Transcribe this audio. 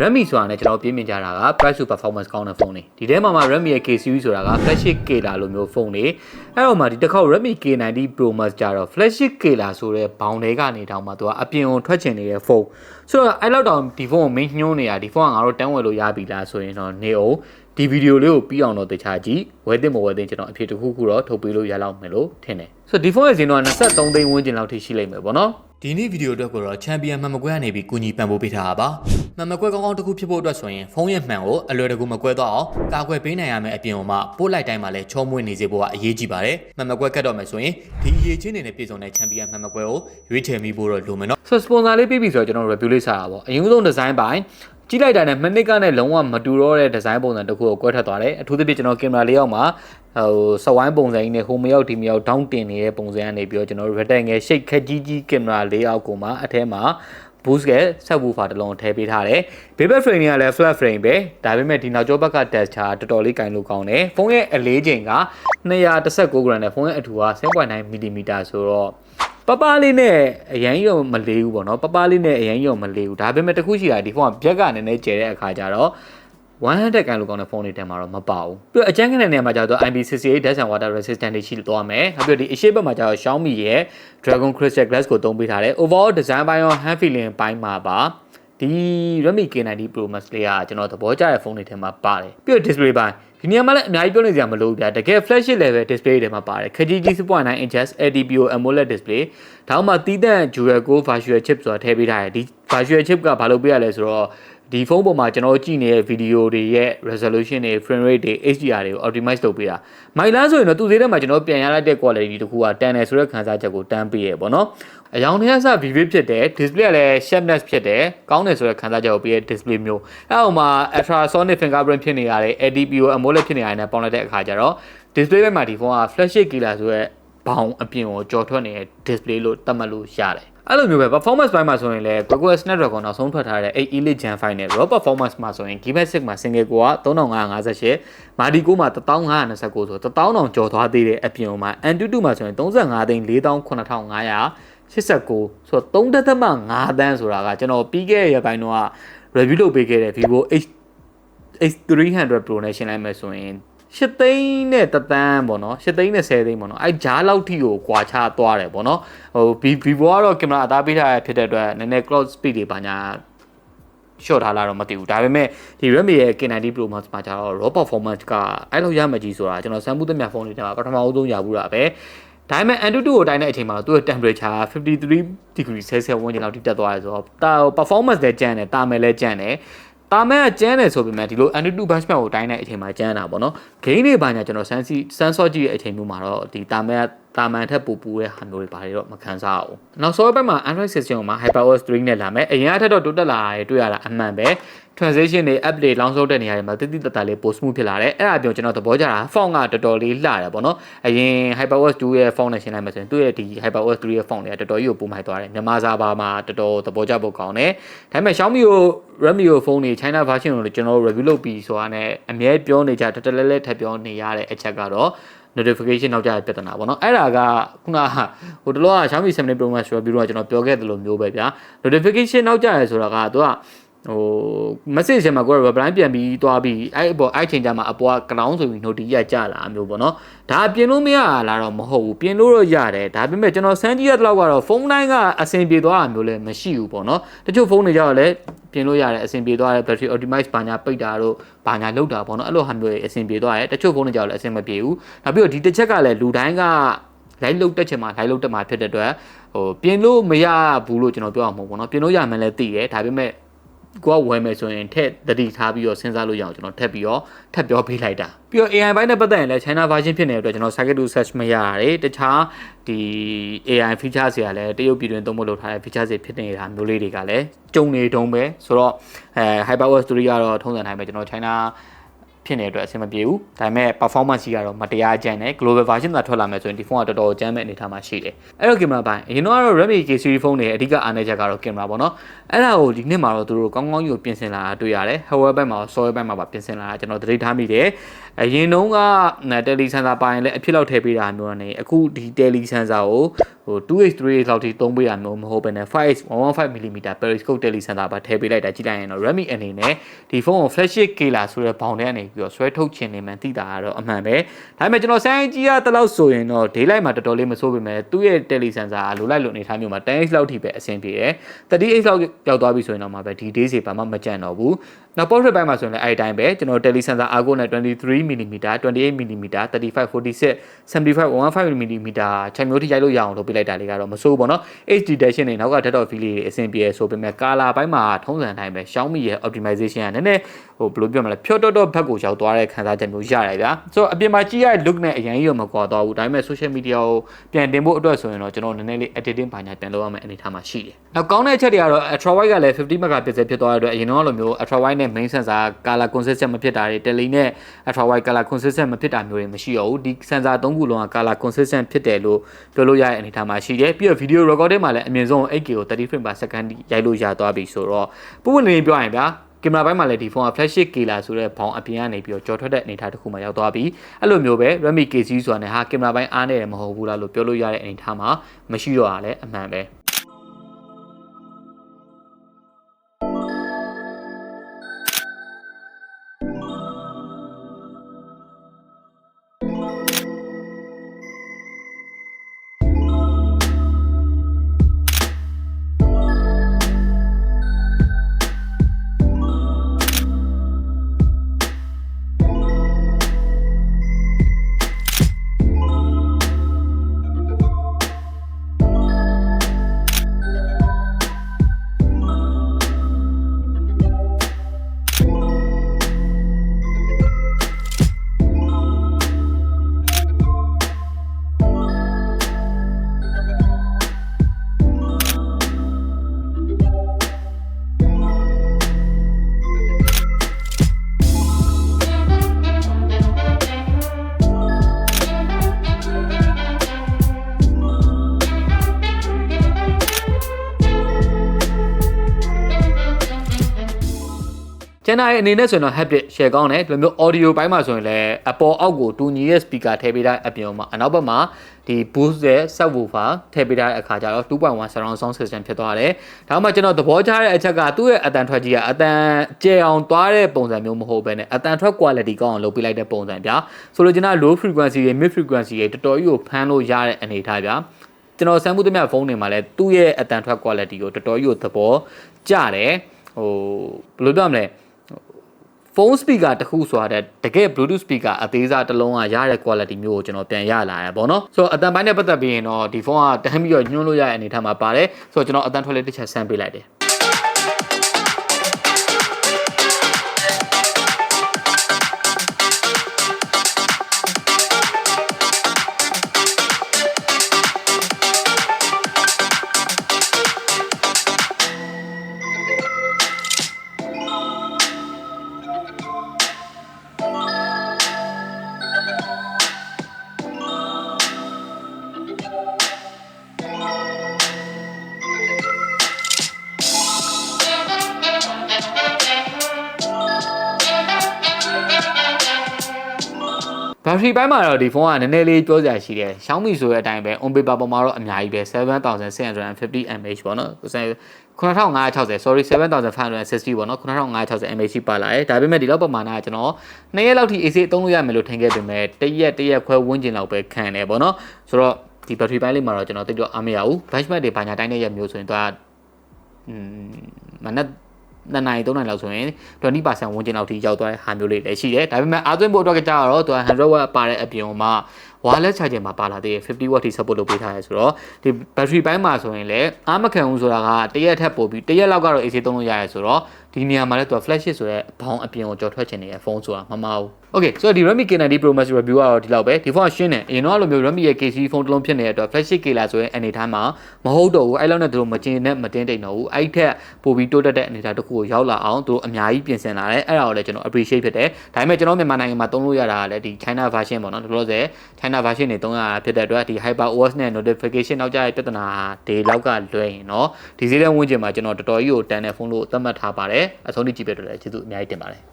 Redmi ဆိုတာနဲ့ကျွန်တော်ပြင်းမြင်ကြတာက price to performance ကောင်းတဲ့ဖုန်းတွေဒီထဲမှာမှ Redmi ရဲ့ K series ဆိုတာက flagship Killer လိုမျိုးဖုန်းတွေအဲ့တော့မှဒီတစ်ခေါက် Redmi K90 Pro Max ကြတော့ flagship Killer ဆိုတဲ့ဘောင်တွေကနေတောင်မှသူကအပြင်ကိုထွက်ချင်နေတဲ့ဖုန်းဆိုတော့အဲ့လောက်တောင်ဒီဖုန်းကိုမင်းညှိုးနေတာဒီဖုန်းကငါတို့တန်းဝယ်လို့ရပြီလားဆိုရင်တော့နေအောင်ဒီဗီဒီယိုလေးကိုပြီးအောင်တော့တခြားကြည့်ဝယ်တင်မဝယ်တင်ကျွန်တော်အဖြစ်တစ်ခုခုတော့ထုတ်ပေးလို့ရလောက်မယ်လို့ထင်တယ်ဆိုတော့ဒီဖုန်းရဲ့ဈေးတော့23သိန်းဝန်းကျင်လောက်ထိရှိလိမ့်မယ်ပေါ့နော် ဒီနေ့ဗီဒီယိုအတွက်ကိုတော့ချန်ပီယံမှန်မကွဲကနေပြီးကူညီပံ့ပိုးပေးထားတာပါမှန်မကွဲကောင်းကောင်းတစ်ခုဖြစ်ဖို့အတွက်ဆိုရင်ဖုန်းရဲ့မှန်ကိုအလွယ်တကူမကွဲတော့အောင်ကာကွယ်ပေးနိုင်ရမယ်အပြင်မှာပို့လိုက်တိုင်းမှာလည်းချောမွေ့နေစေဖို့ကအရေးကြီးပါတယ်မှန်မကွဲကတ်တော့မယ်ဆိုရင်ဒီအရေးချင်းတွေနဲ့ပြည်စုံတဲ့ချန်ပီယံမှန်မကွဲကိုရွေးချယ်မိဖို့တော့လိုမယ်နော်ဆိုတော့ sponsor လေးပေးပြီဆိုတော့ကျွန်တော် review လေးစားတာပေါ့အရင်ဆုံး design ပိုင်း ကြည့်လိုက်တာနဲ့မနစ်ကနဲ့လုံးဝမတူတော့တဲ့ design ပုံစံတစ်ခုကိုကွဲထွက်သွားတယ်အထူးသဖြင့်ကျွန်တော်ကင်မရာလေးအောက်မှာဟိုစဝိုင်းပုံစံကြီးနဲ့ဟိုမရောက်ဒီမရောက် down တင်နေတဲ့ပုံစံကနေပြီးတော့ကျွန်တော် rectangle shape ခက်ကြီးကြီးကင်မရာလေးအောက်ကိုမှအထဲမှာ boost က subwoofer တစ်လုံးထည့်ပေးထားတယ်။ Baby frame ကလည်း flat frame ပဲ။ဒါပေမဲ့ဒီနောက်ကျောဘက်က tester တော်တော်လေးကင်လို့ကောင်းတယ်။ဖုန်းရဲ့အလေးချိန်က219 gram နဲ့ဖုန်းရဲ့အထူက7.9 mm ဆိုတော့ ပပလေးနဲ့အရင်ရောမလေးဘူးပေါ့နော်ပပလေးနဲ့အရင်ရောမလေးဘူးဒါပေမဲ့တခုရှိတာဒီဖုန်းကဘက်ကနည်းနည်းကျဲတဲ့အခါကျတော့100ကန်လို့ကောင်းတဲ့ဖုန်းတွေတဲမှာတော့မပါဘူးပြီးတော့အကျန်းကနေနေရာမှာကျတော့ IP68 Dash and Water Resistant တွေရှိသွားမယ်နောက်ပြီးတော့ဒီအရှိတ်ဘက်မှာကျတော့ Xiaomi ရဲ့ Dragon Crystal Glass ကိုသုံးပေးထားတယ် overall design ပိုင်းရော hand feeling ပိုင်းမှာပါ ဒီ Redmi K90 Pro Max လေးကကျွန်တော်သဘောကျတဲ့ဖုန်းတွေထဲမှာပါတယ်ပြီးတော့ display ပိုင်းဒီနေရာမှာလည်းအများကြီးပြောနေကြမလို့ဗျာတကယ် flagship level display တွေမှာပါတယ်ခကြီးကြီး6.9 inches LTPO AMOLED display ဒါမှတီးတန့် dual core virtual chip ဆိုတာထည့်ပေးထားတယ်ဒီ virtual chip ကဘာလို့ပေးရလဲဆိုတော့ ဒီဖုန်းပေါ်မှာကျွန်တော်ကြည့်နေတဲ့ဗီဒီယိုတွေရဲ့ resolution တွေ frame rate တွေ HDR တွေကို optimize လုပ်ပေးတာမိုင်လားဆိုရင်တော့သူသေးတဲ့မှာကျွန်တော်ပြန်ရလိုက်တဲ့ quality တခုကတန်တယ်ဆိုတဲ့ခံစားချက်ကိုတန်းပေးရပေါ့နော်အယောင်ထဲကစ vivid ဖြစ်တယ် display ကလည်း sharpness ဖြစ်တယ်ကောင်းတယ်ဆိုတဲ့ခံစားချက်ကိုပေးတဲ့ display မျိုးအဲဟိုမှာ ultrasonic fingerprint ဖြစ်နေရတယ် LTPO AMOLED ဖြစ်နေရတယ်နဲ့ပေါင်းလိုက်တဲ့အခါကျတော့ display ဘက်မှာဒီဖုန်းက flagship killer ဆိုတဲ့ဘောင်အပြင်ကိုကြော်ထွက်နေတဲ့ display လို့သတ်မှတ်လို့ရတယ် အဲ့လိုမျိုးပဲ performance ဘိုင်းမှာဆိုရင်လည်း Google Snapdragon နောက်ဆုံးထွက်ထားတဲ့8 Elite Gen 5နဲ့ raw performance မှာဆိုရင် Geekbench 6မှာ single core က3558 Mardi 9မှာ1529ဆို1000တောင်ကျော်သွားသေးတဲ့အပြင်မှာ Antutu မှာဆိုရင်35သိန်း49500 89ဆိုတော့3.5တန်းဆိုတာကကျွန်တော်ပြီးခဲ့တဲ့ရက်ပိုင်းတော့ review လုပ်ပေးခဲ့တဲ့ Vivo H H300 Pro နဲ့ရှင်းလိုက်မယ်ဆိုရင် 8သိန်းနဲ့တသန်းပေါ့နော်8သိန်းနဲ့10သိန်းပေါ့နော်အဲဂျားလောက်ထိကိုကွာခြားသွားတယ်ပေါ့နော်ဟို Vivo ကတော့ကင်မရာအသားပေးထားရဖြစ်တဲ့အတွက်နည်းနည်း cloud speed တွေပါညာ short ထားလာတော့မသိဘူးဒါပေမဲ့ဒီ Redmi ရဲ့ K90 Pro Max မှာကျတော့ raw performance ကအဲ့လိုရမှကြီးဆိုတာကျွန်တော်စမ်းမှုသမျှဖုန်းတွေထဲမှာပထမအဆုံးရဘူးတာပဲဒါပေမဲ့ Antutu ကိုတိုင်းတဲ့အချိန်မှာသူ့ရဲ့ temperature 53 degree Celsius ဝန်းကျင်လောက်ထိတက်သွားတယ်ဆိုတော့တာ performance လည်းကျန်တယ်တာမယ်လည်းကျန်တယ် တာမဲကကျန်းတယ်ဆိုပေမဲ့ဒီလို Antutu benchmark ကိုတိုင်းတဲ့အချိန်မှာကျန်းတာပေါ့နော်ဂိမ်းတွေဘာညာကျွန်တော်စမ်းစီစမ်းစော့ကြည့်တဲ့အချိန်မျိုးမှာတော့ဒီတာမဲတာမန်ထက်ပိုပူတဲ့ဟာမျိုးတွေဘာတွေတော့မခံစားအောင်နောက် software ဘက်မှာ Android system မှာ HyperOS 3နဲ့လာမယ်အရင်အထက်တော့တိုးတက်လာတယ်တွေ့ရတာအမှန်ပဲ transition တွေ update လောင်းဆုံးတဲ့နေရာတွေမှာတိတိတတ်တာလေးပို smooth ဖြစ်လာတယ်အဲ့ဒါပြောကျွန်တော်သဘောကျတာ font ကတော်တော်လေးလှတယ်ပေါ့နော်အရင် HyperOS 2ရဲ့ font နဲ့ရှင်းလိုက်မှဆိုရင်သူ့ရဲ့ဒီ HyperOS 3ရဲ့ font တွေကတော်တော်ကြီးကိုပုံမိုက်သွားတယ်မြန်မာစာပါမှာတော်တော်သဘောကျဖို့ကောင်းတယ်ဒါပေမဲ့ Xiaomi ကို Redmi ကိုဖုန်းတွေ China version ကိုကျွန်တော် review လုပ်ပြီးဆိုတာနဲ့အမြဲပြောနေကြတော်တော်လေးလေးထပ်ပြောနေရတဲ့အချက်ကတော့ notification နောက်ကျတဲ့ပြဿနာပေါ့နော်အဲ့ဒါကခုနဟိုတလောက Xiaomi 7 Pro Max ဆိုပြီးတော့ကျွန်တော်ပြောခဲ့သလိုမျိုးပဲဗျာ notification နောက်ကျရဲဆိုတာကသူက ဟို message ထဲမှာကိုယ်က reply ပြန်ပြီးသွားပြီးအဲ့အပေါ်အဲ့ချိန်ကျမှအပေါ်က ground ဆိုပြီး notification ကြလာမျိုးပေါ့နော်ဒါပြင်လို့မရလားတော့မဟုတ်ဘူးပြင်လို့တော့ရတယ်ဒါပေမဲ့ကျွန်တော်စမ်းကြည့်ရတဲ့လောက်ကတော့ဖုန်းတိုင်းကအဆင်ပြေသွားတာမျိုးလည်းမရှိဘူးပေါ့နော်တချို့ဖုန်းတွေကြောက်လည်းပြင်လို့ရတယ်အဆင်ပြေသွားတယ် battery optimize ဘာညာပိတ်တာတို့ဘာညာလောက်တာပေါ့နော်အဲ့လိုဟာမျိုးတွေအဆင်ပြေသွားတယ်တချို့ဖုန်းတွေကြောက်လည်းအဆင်မပြေဘူးနောက်ပြီးတော့ဒီတစ်ချက်ကလည်းလူတိုင်းက live လုတ်တက်ချင်မှာ live လုတ်တက်မှာဖြစ်တဲ့အတွက်ဟိုပြင်လို့မရဘူးလို့ကျွန်တော်ပြောအောင်မဟုတ်ဘူးပေါ့နော်ပြင်လို့ရမှလည်းသိရဲဒါပေမဲ့ ကိုကဝယ်မယ်ဆိုရင်ထက်တတိထားပြီးတော့စဉ်းစားလို့ရအောင်ကျွန်တော်ထက်ပြီးတော့ထပ်ပြောပေးလိုက်တာပြီးတော့ AI ဘိုင်းနဲ့ပတ်သက်ရင်လည်း China version ဖြစ်နေတဲ့အတွက်ကျွန်တော် circuit to search မရရတယ်တခြားဒီ AI feature တွေကလည်းတရုတ်ပြည်တွင်သုံးဖို့လုပ်ထားတဲ့ feature တွေဖြစ်နေတာမျိုးလေးတွေကလည်းကြုံနေတုံးပဲဆိုတော့အဲ HyperOS 3ကတော့ထုံးစံတိုင်းပဲကျွန်တော် China ဖြစ်နေတဲ့အတွက်အဆင်မပြေဘူးဒါပေမဲ့ performance ကြီးကတော့မတရားကျန်တယ် global version သာထွက်လာမယ်ဆိုရင်ဒီဖုန်းကတော်တော်ကျန်းမဲ့အနေထားမှာရှိတယ်အဲ့တော့ကင်မရာပိုင်းအရင်တော့ Redmi K series ဖုန်းတွေအဓိကအားနည်းချက်ကတော့ကင်မရာပေါ့နော်အဲ့ဒါကိုဒီနှစ်မှာတော့သူတို့ကောင်းကောင်းယူပြင်ဆင်လာတာတွေ့ရတယ် hardware ဘက်မှာ software ဘက်မှာပါပြင်ဆင်လာတာကျွန်တော်သတိထားမိတယ်အရင်တုန်းကတယ်လီဆန်ဆာပါရင်လည်းအဖြစ်လောက်ထည့်ပေးတာမျိုးနဲ့အခုဒီတယ်လီဆန်ဆာကို ဟို 2h 3h လောက်ထိသုံးပေးတာမျိုးမဟုတ်ဘဲနဲ့ 5h 115mm periscope တယ်လီဆန်ဆာပါထည့်ပေးလိုက်တာကြည့်လိုက်ရင်တော့ Redmi အနေနဲ့ဒီဖုန်းကို flagship killer ဆိုတဲ့ဘောင်ထဲကနေပြီးတော့ဆွဲထုတ်ခြင်းနေမှန်သိတာကတော့အမှန်ပဲဒါပေမဲ့ကျွန်တော်ဆိုင်းကြီးရတလောက်ဆိုရင်တော့ daylight မှာတော်တော်လေးမဆိုးပေမဲ့သူ့ရဲ့ tele sensor အလိုလိုက်လို့အနေထားမျိုးမှာ 10h လောက်ထိပဲအဆင်ပြေတယ် 30h လောက်ရောက်သွားပြီဆိုရင်တော့မှပဲဒီ days တွေဘာမှမကြံတော့ဘူး နောက် portrait ဘက်မှာဆိုရင်လည်းအဲ့ဒီတိုင်းပဲကျွန်တော် tele sensor argo နဲ့ 23mm 28mm 35 46 75 115mm ချိန်မျိုးထိရိုက်လို့ရအောင်လုပ်ပေးလိုက်တာလေးကတော့မဆိုးဘူးပေါ့နော် HD dash နဲ့နောက်ကဓာတ်တော် feel လေးအဆင်ပြေဆိုပေမဲ့ color ဘက်မှာထုံးစံတိုင်းပဲ Xiaomi ရဲ့ optimization ကနည်းနည်းဟိုဘယ်လိုပြောမလဲဖြော့တော့တော့ဘက်ကိုရောက်သွားတဲ့ခံစားချက်မျိုးရတယ်ဗျာဆိုတော့အပြင်မှာကြည့်ရတဲ့ look နဲ့အရင်ကြီးတော့မကွာတော့ဘူးဒါပေမဲ့ social media ကိုပြန်တင်ဖို့အတွက်ဆိုရင်တော့ကျွန်တော်နည်းနည်းလေး editing ဘာညာပြန်လုပ်ရမယ့်အနေအထားမှာရှိတယ်နောက်ကောင်းတဲ့အချက်တွေကတော့ ultra wide ကလည်း50 megapixel ဖြစ်သွားတဲ့အတွက်အရင်တော့လိုမျိုး ultra wide နဲ့ main sensor color consistent မဖြစ်တာတွေ tele နဲ့ ultra wide color consistent မဖြစ်တာမျိုးတွေမရှိတော့ဘူးဒီ sensor သုံးခုလုံးက color consistent ဖြစ်တယ်လို့ပြောလို့ရတဲ့အနေအထားမှာရှိတယ်ပြီးတော့ video recording မှာလည်းအမြင့်ဆုံး 8K ကို30 frame per second ရိုက်လို့ရသွားပြီဆိုတော့ပုံမှန်နေပြောရင်ဗျာကင်မရာဘက်မှာလည်းဒီဖုန်းက flagship killer ဆိုတဲ့ဘောင်အပြင်ကနေပြီးတော့ကြော်ထွက်တဲ့အနေအထားတစ်ခုမှရောက်သွားပြီအဲ့လိုမျိုးပဲ Redmi K series ဆိုတာနဲ့ဟာကင်မရာဘက်အားနေတယ်မဟုတ်ဘူးလားလို့ပြောလို့ရတဲ့အနေအထားမှာမရှိတော့တာလည်းအမှန်ပဲ ကျန်တာရဲ့အနေနဲ့ဆိုရင်တော့ habit share ကောင်းတယ်ဒီလိုမျိုး audio ဘိုင်းမှာဆိုရင်လည်းအပေါ်အောက်ကိုတူညီရဲ့ speaker ထည့်ပေးတဲ့အပြင်မှာအနောက်ဘက်မှာဒီ boost ရဲ့ subwoofer ထည့်ပေးတဲ့အခါကျတော့2.1 surround sound system ဖြစ်သွားတယ်။ဒါမှမဟုတ်ကျွန်တော်သဘောကျတဲ့အချက်ကသူ့ရဲ့အတန်ထွက်ကြီးကအတန်ကျဲအောင်သွားတဲ့ပုံစံမျိုးမဟုတ်ဘဲနဲ့အတန်ထွက် quality ကောင်းအောင်လုပ်ပေးလိုက်တဲ့ပုံစံဗျာ။ဆိုလိုချင်တာ low frequency ရဲ့ mid frequency ရဲ့တော်တော်ကြီးကိုဖမ်းလို့ရတဲ့အနေအထားဗျာ။ကျွန်တော်ဆမ်မှုသမျှဖုန်းတွေမှာလည်းသူ့ရဲ့အတန်ထွက် quality ကိုတော်တော်ကြီးကိုသဘောကျတယ်။ဟိုဘယ်လိုပြောမလဲ။ ဖုန်း speaker တခုဆိုတာတဲ့တကယ် bluetooth speaker အသေးစားတစ်လုံးကရတဲ့ quality မျိုးကိုကျွန်တော်ပြန်ရလာရပေါ့နော်ဆိုတော့အတန်ပိုင်းနဲ့ပတ်သက်ပြီးရင်တော့ဒီဖုန်းကတန်းပြီးတော့ညွှန်းလို့ရတဲ့အနေအထားမှာပါတယ်ဆိုတော့ကျွန်တော်အတန်ထွက်လေးတစ်ချက်ဆန်းပေးလိုက်တယ် ဘက်ထရီပိုင်းမှာတော့ဒီဖုန်းကနည်းနည်းလေးပြောစရာရှိတယ်။ Xiaomi ဆိုတဲ့အတိုင်းပဲ on paper ပေါ်မှာတော့အများကြီးပဲ7650 mAh ပေါ့နော်9560 sorry 7560ပေါ့နော်9560 mAh ပါလာတယ်။ဒါပေမဲ့ဒီလောက်ပမာဏကကျွန်တော်2ရက်လောက်ထိ AC သုံးလို့ရမယ်လို့ထင်ခဲ့ပေမဲ့တစ်ရက်တစ်ရက်ခွဲဝန်းကျင်လောက်ပဲခံတယ်ပေါ့နော်။ဆိုတော့ဒီဘက်ထရီပိုင်းလေးမှာတော့ကျွန်တော်တိတ်တော့အားမရဘူး။ benchmark တွေဘာညာတိုင်းတဲ့ရက်မျိုးဆိုရင်တော့อืมမနက် နှစ်နိုင်သုံးနိုင်လောက်ဆိုရင်20%ဝန်းကျင်လောက်ထိရောက်သွားတဲ့ဟာမျိုးလေးလည်းရှိတယ်ဒါပေမဲ့အားသွင်းဖို့အတွက်ကကြတော့သူက100 watt ပါတဲ့အပြင်မှာ wireless charger မှာပါလာသေးတယ်50 watt ထိ support လုပ်ပေးထားရဲဆိုတော့ဒီ battery ဘိုင်းမှာဆိုရင်လည်းအားမခံဘူးဆိုတာကတရက်ထက်ပိုပြီးတရက်လောက်ကတော့ AC သုံးလို့ရရဲဆိုတော့ဒီနေရာမှာလည်းသူက flagship ဆိုတဲ့ဘောင်းအပြင်ကိုကြော်ထွက်ချင်နေတဲ့ဖုန်းဆိုတာမမဟုတ် Okay ဆိုတော့ဒီ Redmi K90 Pro Max review ကတော့ဒီလောက်ပဲဒီဖုန်းကရှင်းတယ်အရင်တော့လိုမျိုး Redmi ရဲ့ KC ဖုန်းတစ်လုံးဖြစ်နေတဲ့အတွက် flagship killer ဆိုရင်အနေထားမှာမဟုတ်တော့ဘူးအဲ့လောက်နဲ့သူတို့မကျင်နဲ့မတင်းတိတ်တော့ဘူးအဲ့ထက်ပိုပြီးတိုးတက်တဲ့အနေထားတစ်ခုကိုရောက်လာအောင်သူတို့အများကြီးပြင်ဆင်လာတယ်အဲ့ဒါကိုလည်းကျွန်တော် appreciate ဖြစ်တယ်ဒါပေမဲ့ကျွန်တော်မြန်မာနိုင်ငံမှာသုံးလို့ရတာကလည်းဒီ China version ပေါ့နော်ဒီလိုဆို China version တွေသုံးရတာဖြစ်တဲ့အတွက်ဒီ Hyper OS နဲ့ notification နောက်ကျတဲ့ပြဿနာတွေလောက်ကလွယ်ရင်တော့ဒီဈေးတဲ့ဝန်းကျင်မှာကျွန်တော်တော်တော်ကြီးကိုတန်တဲ့ဖုန်းလို့သတ်မှတ်ထားပါတယ်အဆုံးထိကြည့်ပြတော့လည်းကျေးဇူးအများကြီးတင်ပါတယ်